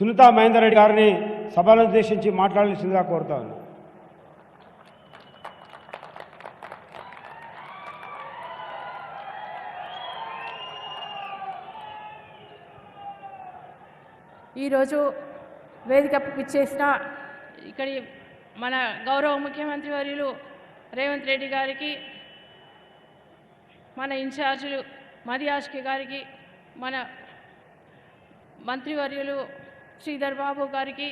సునీతా మహేందర్ రెడ్డి గారిని సభను ఉద్దేశించి మాట్లాడాల్సిందిగా కోరుతాను ఈరోజు వేదిక ఇచ్చేసిన ఇక్కడి మన గౌరవ ముఖ్యమంత్రి వర్యులు రేవంత్ రెడ్డి గారికి మన ఇన్ఛార్జీలు మదియాష్కి గారికి మన మంత్రివర్యులు శ్రీధర్ బాబు గారికి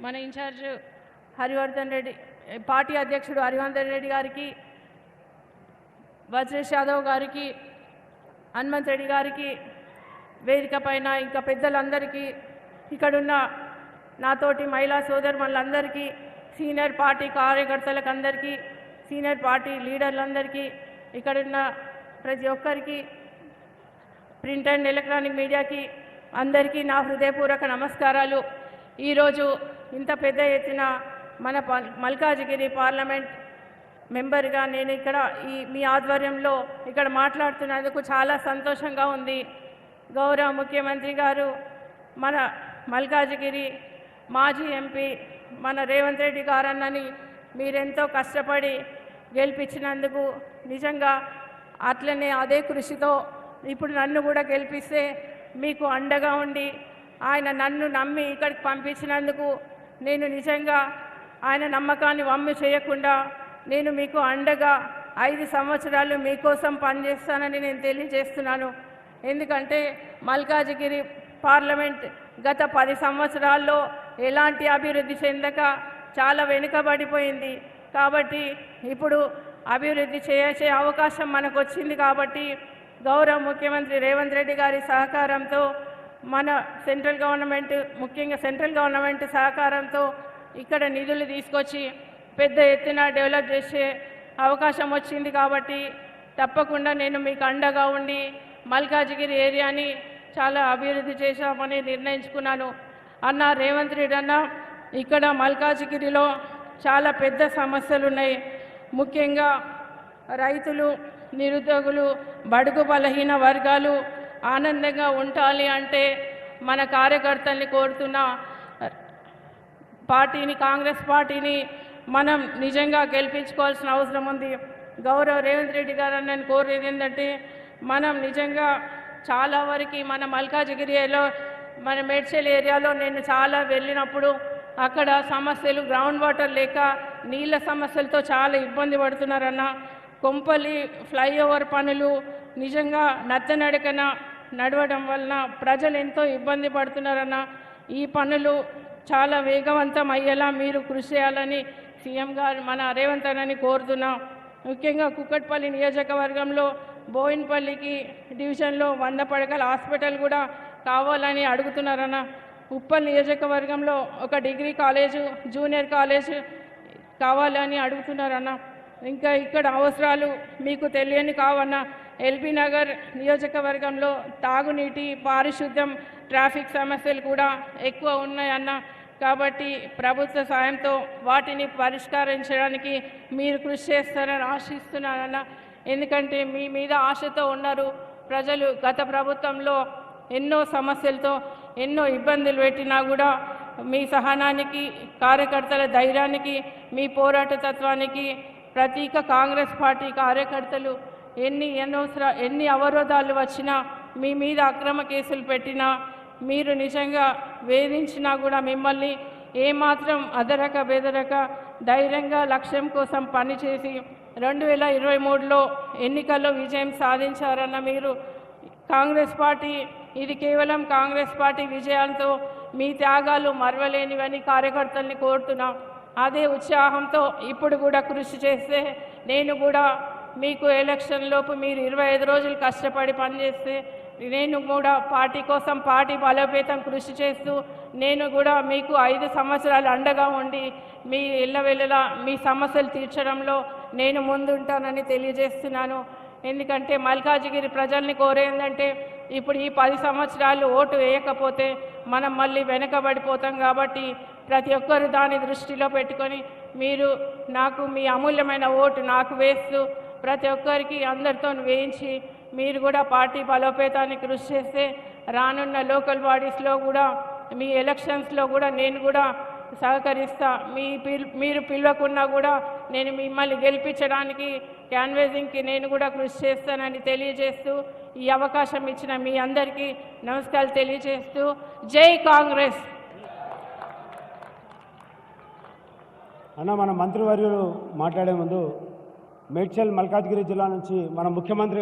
మన ఇన్ఛార్జ్ హరివర్ధన్ రెడ్డి పార్టీ అధ్యక్షుడు హరివర్ధన్ రెడ్డి గారికి వజ్రేష్ యాదవ్ గారికి హనుమంత్ రెడ్డి గారికి వేదిక పైన ఇంకా పెద్దలందరికీ ఇక్కడున్న నాతోటి మహిళా సోదరులందరికీ సీనియర్ పార్టీ కార్యకర్తలకు అందరికీ సీనియర్ పార్టీ లీడర్లందరికీ ఇక్కడున్న ప్రతి ఒక్కరికి ప్రింట్ అండ్ ఎలక్ట్రానిక్ మీడియాకి అందరికీ నా హృదయపూర్వక నమస్కారాలు. ఈరోజు ఇంత పెద్ద ఎత్తున మన ప- మల్కాజిగిరి పార్లమెంట్ మెంబర్గా నేను ఇక్కడ ఈ మీ ఆధ్వర్యంలో ఇక్కడ మాట్లాడుతున్నందుకు చాలా సంతోషంగా ఉంది. గౌరవ ముఖ్యమంత్రి గారు మన మల్కాజిగిరి మాజీ ఎంపీ మన రేవంత్ రెడ్డి గారన్నని మీరెంతో కష్టపడి గెలిపించినందుకు నిజంగా అట్లనే అదే కృషితో ఇప్పుడు నన్ను కూడా గెలిపిస్తే మీకు అండగా ఉండి ఆయన నన్ను నమ్మి ఇక్కడికి పంపించినందుకు నేను నిజంగా ఆయన నమ్మకాన్ని వమ్ము చేయకుండా నేను మీకు అండగా ఐదు సంవత్సరాలు మీకోసం పనిచేస్తానని నేను తెలియజేస్తున్నాను. ఎందుకంటే మల్కాజిగిరి పార్లమెంట్ గత పది సంవత్సరాల్లో ఎలాంటి అభివృద్ధి చెందక చాలా వెనుకబడిపోయింది. కాబట్టి ఇప్పుడు అభివృద్ధి చేసే అవకాశం మనకు వచ్చింది కాబట్టి గౌరవ ముఖ్యమంత్రి రేవంత్ రెడ్డి గారి సహకారంతో మన సెంట్రల్ గవర్నమెంట్ ముఖ్యంగా సెంట్రల్ గవర్నమెంట్ సహకారంతో ఇక్కడ నిధులు తీసుకొచ్చి పెద్ద ఎత్తున డెవలప్ చేసే అవకాశం వచ్చింది కాబట్టి తప్పకుండా నేను మీకు అండగా ఉండి మల్కాజిగిరి ఏరియాని చాలా అభివృద్ధి చేశామని నిర్ణయించుకున్నాను. అన్న రేవంత్ రెడ్డి అన్న ఇక్కడ మల్కాజిగిరిలో చాలా పెద్ద సమస్యలు ఉన్నాయి ముఖ్యంగా రైతులు నిరుద్యోగులు బడుగు బలహీన వర్గాలు ఆనందంగా ఉండాలి అంటే మన కార్యకర్తల్ని కోరుతున్న పార్టీని కాంగ్రెస్ పార్టీని మనం నిజంగా గెలిపించుకోవాల్సిన అవసరం ఉంది. గౌరవ్ రేవంత్ రెడ్డి గారు నేను కోరేది ఏంటంటే మనం నిజంగా చాలా వరకు మన మల్కాజిగిరిలో మన మేడ్చల్ ఏరియాలో నేను చాలా వెళ్ళినప్పుడు అక్కడ సమస్యలు గ్రౌండ్ వాటర్ లేక నీళ్ళ సమస్యలతో చాలా ఇబ్బంది పడుతున్నారన్న కొంపలి ఫ్లైఓవర్ పనులు నిజంగా నత్తనడకన నడవడం వలన ప్రజలు ఎంతో ఇబ్బంది పడుతున్నారన్న ఈ పనులు చాలా వేగవంతం అయ్యేలా మీరు కృషి చేయాలని సీఎం గారు మన రేవంత్ అన్నని కోరుతున్నాం. ముఖ్యంగా కుక్కట్పల్లి నియోజకవర్గంలో బోయిన్పల్లికి డివిజన్లో వంద పడకల హాస్పిటల్ కూడా కావాలని అడుగుతున్నారన్న. ఉప్పల్ నియోజకవర్గంలో ఒక డిగ్రీ కాలేజు జూనియర్ కాలేజ్ కావాలని అడుగుతున్నారన్న. ఇంకా ఇక్కడ అవసరాలు మీకు తెలియని కావన్న ఎల్బీ నగర్ నియోజకవర్గంలో తాగునీటి పారిశుద్ధ్యం ట్రాఫిక్ సమస్యలు కూడా ఎక్కువ ఉన్నాయన్న. కాబట్టి ప్రభుత్వ సాయంతో వాటిని పరిష్కరించడానికి మీరు కృషి చేస్తారని ఆశిస్తున్నానన్న. ఎందుకంటే మీ మీద ఆశతో ఉన్నారు. ప్రజలు గత ప్రభుత్వంలో ఎన్నో సమస్యలతో ఎన్నో ఇబ్బందులు పెట్టినా కూడా మీ సహనానికి కార్యకర్తల ధైర్యానికి మీ పోరాట తత్వానికి ప్రతీక కాంగ్రెస్ పార్టీ కార్యకర్తలు ఎన్ని అనవసర ఎన్ని అవరోధాలు వచ్చినా మీ మీద అక్రమ కేసులు పెట్టినా మీరు నిజంగా వేధించినా కూడా మిమ్మల్ని ఏమాత్రం అదరక బెదరక ధైర్యంగా లక్ష్యం కోసం పనిచేసి రెండు వేల ఇరవై మూడులో ఎన్నికల్లో విజయం సాధించారన్న మీరు కాంగ్రెస్ పార్టీ ఇది కేవలం కాంగ్రెస్ పార్టీ విజయాలతో మీ త్యాగాలు మరవలేనివని కార్యకర్తల్ని కోరుతున్నాం. అదే ఉత్సాహంతో ఇప్పుడు కూడా కృషి చేస్తే నేను కూడా మీకు ఎలక్షన్ లోపు మీరు ఇరవై ఐదు రోజులు కష్టపడి పనిచేస్తే నేను కూడా పార్టీ కోసం పార్టీ బలోపేతం కృషి చేస్తూ నేను కూడా మీకు ఐదు సంవత్సరాలు అండగా ఉండి మీ ఇళ్ళవెళ్ళలా మీ సమస్యలు తీర్చడంలో నేను ముందుంటానని తెలియజేస్తున్నాను. ఎందుకంటే మల్కాజిగిరి ప్రజల్ని కోరేందంటే ఇప్పుడు ఈ పది సంవత్సరాలు ఓటు వేయకపోతే మనం మళ్ళీ వెనకబడిపోతాం కాబట్టి ప్రతి ఒక్కరు దాన్ని దృష్టిలో పెట్టుకొని మీరు నాకు మీ అమూల్యమైన ఓటు నాకు వేస్తూ ప్రతి ఒక్కరికి అందరితో వేయించి మీరు కూడా పార్టీ బలోపేతానికి కృషి చేస్తే రానున్న లోకల్ బాడీస్లో కూడా మీ ఎలక్షన్స్లో కూడా నేను కూడా సహకరిస్తా. మీ పిల్ మీరు పిలవకున్నా కూడా నేను మిమ్మల్ని గెలిపించడానికి క్యాన్వేజింగ్కి నేను కూడా కృషి చేస్తానని తెలియజేస్తూ ఈ అవకాశం ఇచ్చిన మీ అందరికీ నమస్కారాలు తెలియజేస్తూ జై కాంగ్రెస్! అన్న మన మంత్రివర్యులు మాట్లాడే ముందు మేడ్చల్ మల్కాజ్గిరి జిల్లా నుంచి మన ముఖ్యమంత్రి